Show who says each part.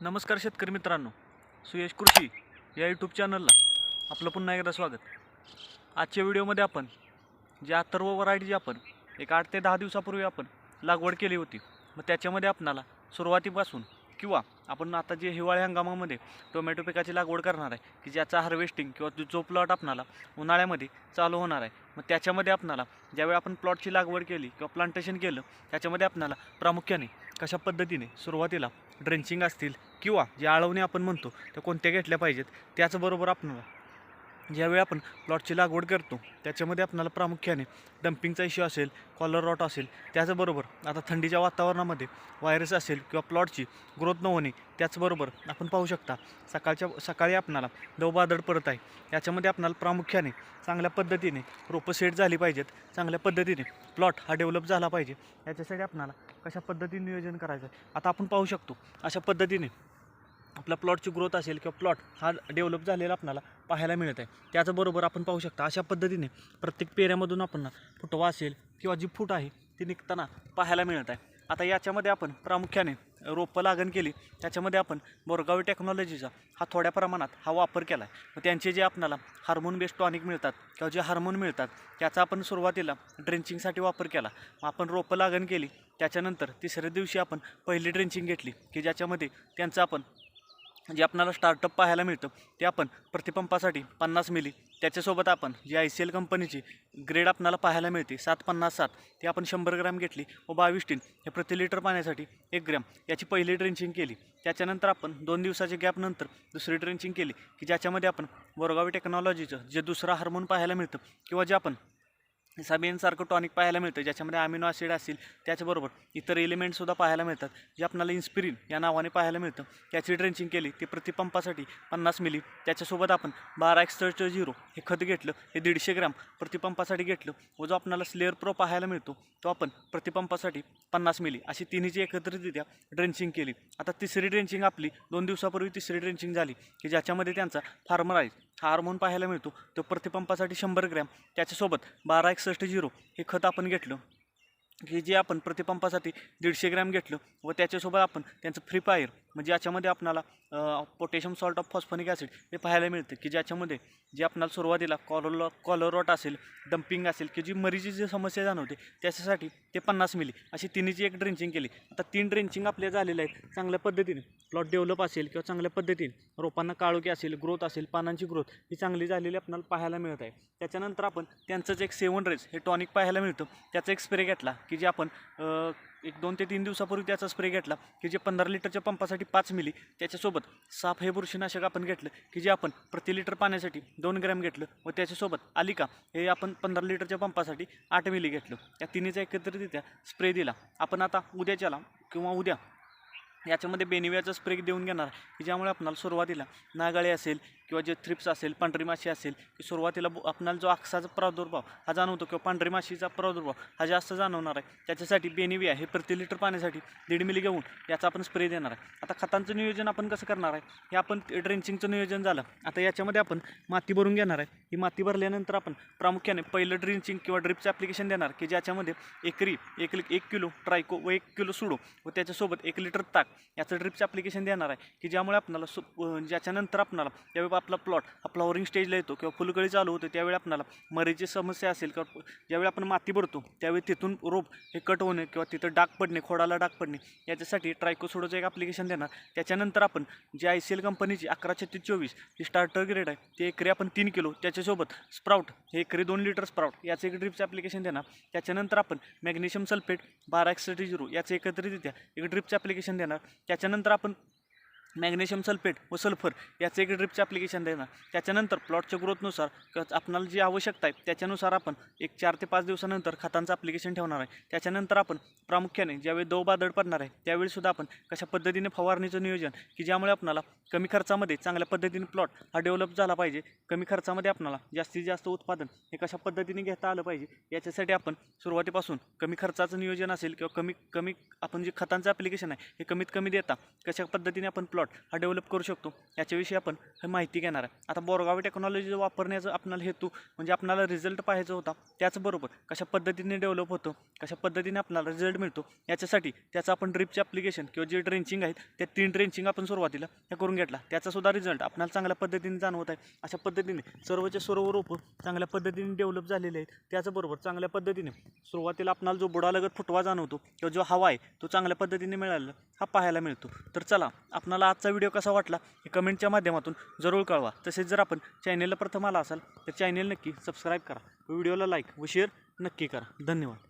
Speaker 1: नमस्कार शेतकरी मित्रांनो सुयश कृषी या यूट्यूब चॅनलला आपलं पुन्हा एकदा स्वागत. आजच्या व्हिडिओमध्ये आपण जे अथर्व व्हरायटी जी आपण एक आठ ते दहा दिवसापूर्वी आपण लागवड केली होती मग त्याच्यामध्ये आपणाला सुरुवातीपासून किंवा आपण आता जे हिवाळी हंगामामध्ये टोमॅटो पिकाची लागवड करणार आहे की ज्याचा हार्वेस्टिंग किंवा जो- प्लॉट आपणाला उन्हाळ्यामध्ये चालू होणार आहे मग त्याच्यामध्ये आपणाला ज्यावेळी आपण प्लॉटची लागवड केली किंवा प्लांटेशन केलं त्याच्यामध्ये आपणाला प्रामुख्याने कशा पद्धतीने सुरुवातीला ड्रेंचिंग असतील किंवा जे आळवणे आपण म्हणतो त्या कोणत्या घेतल्या पाहिजेत त्याचबरोबर आपणाला ज्यावेळी आपण प्लॉटची लागवड करतो त्याच्यामध्ये आपणाला प्रामुख्याने डम्पिंगचा इश्यू असेल कॉलर रॉट असेल त्याचबरोबर आता थंडीच्या वातावरणामध्ये व्हायरस असेल किंवा प्लॉटची ग्रोथ न होणे त्याचबरोबर आपण पाहू शकता सकाळच्या सकाळी आपणाला दवबादड पडत आहे. याच्यामध्ये आपणाला प्रामुख्याने चांगल्या पद्धतीने रोपं सेट झाली पाहिजेत चांगल्या पद्धतीने प्लॉट हा डेव्हलप झाला पाहिजे. याच्यासाठी आपणाला कशा पद्धतीने नियोजन करायचं आहे? आता आपण पाहू शकतो अशा पद्धतीने आपल्या प्लॉटची ग्रोथ असेल किंवा प्लॉट हा डेव्हलप झालेला आपल्याला पाहायला मिळत आहे त्याचबरोबर आपण पाहू शकता अशा पद्धतीने प्रत्येक पेऱ्यामधून आपण फुटवा असेल किंवा जी फूट आहे ती निघताना पाहायला मिळत आहे आता याच्यामध्ये आपण प्रामुख्याने रोपं लागण केली त्याच्यामध्ये आपण बोरगावी टेक्नॉलॉजीचा हा थोड्या प्रमाणात हा वापर केला आहे मग त्यांचे जे आपणाला हार्मोन बेस्ड टॉनिक मिळतात किंवा जे हार्मोन मिळतात त्याचा आपण सुरुवातीला ड्रेंचिंगसाठी वापर केला. आपण रोपं लागण केली त्याच्यानंतर तिसऱ्या दिवशी आपण पहिली ड्रेंचिंग घेतली की ज्याच्यामध्ये त्यांचं आपण जे आपणाला स्टार्टअप पाहायला मिळतं ते आपण प्रतिपंपासाठी पन्नास मिली त्याच्यासोबत आपण जी आय सी एल कंपनीची ग्रेड आपणाला पाहायला मिळते सात पन्नास सात ती आपण शंभर ग्रॅम घेतली व बावीस टीन हे प्रति लिटर पाण्यासाठी एक ग्रॅम याची पहिली ड्रेंचिंग केली. त्याच्यानंतर आपण दोन दिवसाच्या गॅपनंतर दुसरी ड्रेंचिंग केली की ज्याच्यामध्ये आपण बोरगावी टेक्नॉलॉजीचं जे दुसरं हार्मोन पाहायला मिळतं किंवा जे आपण सारखं टॉनिक पाहायला मिळतं ज्याच्यामध्ये अमिनो ॲसिड असतील त्याचबरोबर इतर एलिमेंटसुद्धा पाहायला मिळतात जे आपल्याला इन्स्पिरिन या नावाने पाहायला मिळतं. त्याची ड्रेंचिंग केली ती प्रतिपंपासाठी पन्नास मिली त्याच्यासोबत आपण बारा एक्सटर्च झिरो हे खत घेतलं हे दीडशे ग्रॅम प्रतिपंपासाठी घेतलं व जो आपल्याला स्लेअर प्रो पाहायला मिळतो तो आपण प्रतिपंपासाठी पन्नास मिली अशी तिन्हीची एकत्रितरित्या ड्रेंचिंग केली. आता तिसरी ड्रेंचिंग आपली दोन दिवसापूर्वी तिसरी ड्रेंचिंग झाली की ज्याच्यामध्ये त्यांचा फार्मराईज हा हार्मोन पाहायला मिळतो. तो प्रतिपंपासाठी शंभर ग्रॅम. त्याच्यासोबत बारा एकसष्ट झिरो हे खत आपण घेतलं. हे जे आपण प्रतिपंपासाठी दीडशे ग्रॅम घेतलं व त्याच्यासोबत आपण त्यांचं फ्री फायर म्हणजे याच्यामध्ये आपणाला potassium salt of phosphonic acid हे पाहायला मिळतं. की ज्याच्यामध्ये जे आपणाला सुरुवातीला कॉलर कॉलरॉट असेल डम्पिंग असेल की जी मरीची जी समस्या जाणवते त्याच्यासाठी ते पन्नास मिली अशी तिन्हीची एक ड्रेंचिंग केली. आता तीन ड्रेंचिंग आपल्या झालेल्या आहेत चांगल्या पद्धतीने. प्लॉट डेव्हलप असेल किंवा चांगल्या पद्धतीने रोपांना काळोखी असेल ग्रोथ असेल पानांची ग्रोथ ही चांगली झालेली आपल्याला पाहायला मिळत आहे. त्याच्यानंतर आपण त्यांचंच एक सेवन रेज हे टॉनिक पाहायला मिळतं. त्याचा एक स्प्रे घेतला की जे आपण एक दोन ते तीन दिवसापूर्वी त्याचा स्प्रे घेतला की जे पंधरा लिटरच्या पंपासाठी पाच मिली त्याच्यासोबत साफ हे बुरशीनाशक आपण घेतलं की जे आपण प्रति लिटर पाण्यासाठी दोन ग्रॅम घेतलं व त्याच्यासोबत आलिका हे आपण पंधरा लिटरच्या पंपासाठी आठ मिली घेतलं. या तिन्हीचा एकत्रितरित्या स्प्रे दिला. आपण आता उद्याच्याला किंवा उद्या याच्यामध्ये बेनिव्याचा स्प्रे देऊन घेणार की ज्यामुळे आपणाला सुरुवातीला नागाळे असेल किंवा जे थ्रिप्स असेल पांढरी माशी असेल की सुरुवातीला आपणाला जो आक्साचा प्रादुर्भाव हा जाणवतो किंवा पांढरी माशीचा प्रादुर्भाव हा जास्त जाणवणार आहे त्याच्यासाठी बेनिविया हे प्रति लिटर पाण्यासाठी दीड मिली घेऊन याचा आपण स्प्रे देणार आहे. आता खतांचं नियोजन आपण कसं करणार आहे? हे आपण ड्रेंचिंगचं नियोजन झालं. आता याच्यामध्ये आपण माती भरून घेणार आहे. ही माती भरल्यानंतर आपण प्रामुख्याने पहिलं ड्रिंचिंग किंवा ड्रिपचं ॲप्लिकेशन देणार की ज्याच्यामध्ये एकरी एक एक किलो ट्रायको व एक किलो सुडो व त्याच्यासोबत एक लिटर ताक याचं ड्रिपचं ॲप्लिकेशन देणार आहे. की ज्यामुळे आपणाला सु ज्याच्यानंतर आपणाला ज्यावेळी आपला प्लॉट हा फ्लॉवरिंग स्टेजला येतो किंवा फुलकळी चालू होते त्यावेळी आपणाला मरेची समस्या असेल किंवा ज्यावेळी आपण माती भरतो त्यावेळी तिथून रोप हे कट होणे किंवा तिथं डाग पडणे खोडाला डाग पडणे याच्यासाठी ट्रायकोसोडोचं एक ॲप्लिकेशन देणार. त्याच्यानंतर आपण जे आय सी एल कंपनीची अकरा छत्तीस चोवीस ही स्टार्टर ग्रेड आहे ते एकरी आपण तीन किलो त्याच्यासोबत स्प्राउट हे एकरी दोन लिटर स्प्राउट याचं एक ड्रिपचं ॲप्लिकेशन देणार. त्याच्यानंतर आपण मॅग्नेशियम सल्फेट बारा एक्सटी झिरो याचं एकत्रितरित्या एक ड्रिपचं ॲप्लिकेशन देणार. त्याच्यानंतर आपण मॅग्नेशियम सल्फेट व सल्फर याचं एक ड्रिपचं ॲप्लिकेशन देणार त्याच्यानंतर प्लॉटच्या ग्रोथनुसार आपणाला जी आवश्यकता आहे त्याच्यानुसार आपण एक चार ते पाच दिवसानंतर खतांचं ॲप्लिकेशन ठेवणार आहे. त्याच्यानंतर आपण प्रामुख्याने ज्यावेळी दव बादळ पडणार आहे त्यावेळीसुद्धा आपण कशा पद्धतीने फवारणीचं नियोजन की ज्यामुळे आपणाला कमी खर्चामध्ये चांगल्या पद्धतीने प्लॉट हा डेव्हलप झाला पाहिजे कमी खर्चामध्ये आपणाला जास्तीत जास्त उत्पादन हे कशा पद्धतीने घेता आलं पाहिजे याच्यासाठी आपण सुरुवातीपासून कमी खर्चाचं नियोजन असेल किंवा कमी कमी आपण जे खतांचं ॲप्लिकेशन आहे हे कमीत कमी देता कशा पद्धतीने आपण प्लॉट प्लॉट हा डेव्हलप करू शकतो. याच्याविषयी आपण हे माहिती घेणार आहे. आता बोरगावी टेक्नॉलॉजी वापरण्याचा आपल्याला हेतू म्हणजे आपल्याला रिझल्ट पाहायचा होता त्याचबरोबर कशा पद्धतीने डेव्हलप होतो कशा पद्धतीने आपल्याला रिझल्ट मिळतो याच्यासाठी त्याचं आपण ड्रिपचे ॲप्लिकेशन किंवा जे ट्रेंचिंग आहेत त्या तीन ट्रेंचिंग आपण सुरुवातीला हे करून घेतला. त्याचासुद्धा रिझल्ट आपल्याला चांगल्या पद्धतीने जाणवत आहे. अशा पद्धतीने सर्वचे सर्व रोपं चांगल्या पद्धतीने डेव्हलप झालेले आहेत. त्याचबरोबर चांगल्या पद्धतीने सुरुवातीला आपल्याला जो बुडालगत फुटवा जाणवतो किंवा जो हवा आहे तो चांगल्या पद्धतीने मिळाला हा पाहायला मिळतो. तर चला आपणाला आजचा व्हिडिओ कसा वाटला हे कमेंटच्या माध्यमातून जरूर कळवा. तसेच जर आपण चॅनेलला प्रथम आला असाल तर चॅनेल नक्की सबस्क्राईब करा. व्हिडिओला लाईक व शेअर नक्की करा. धन्यवाद.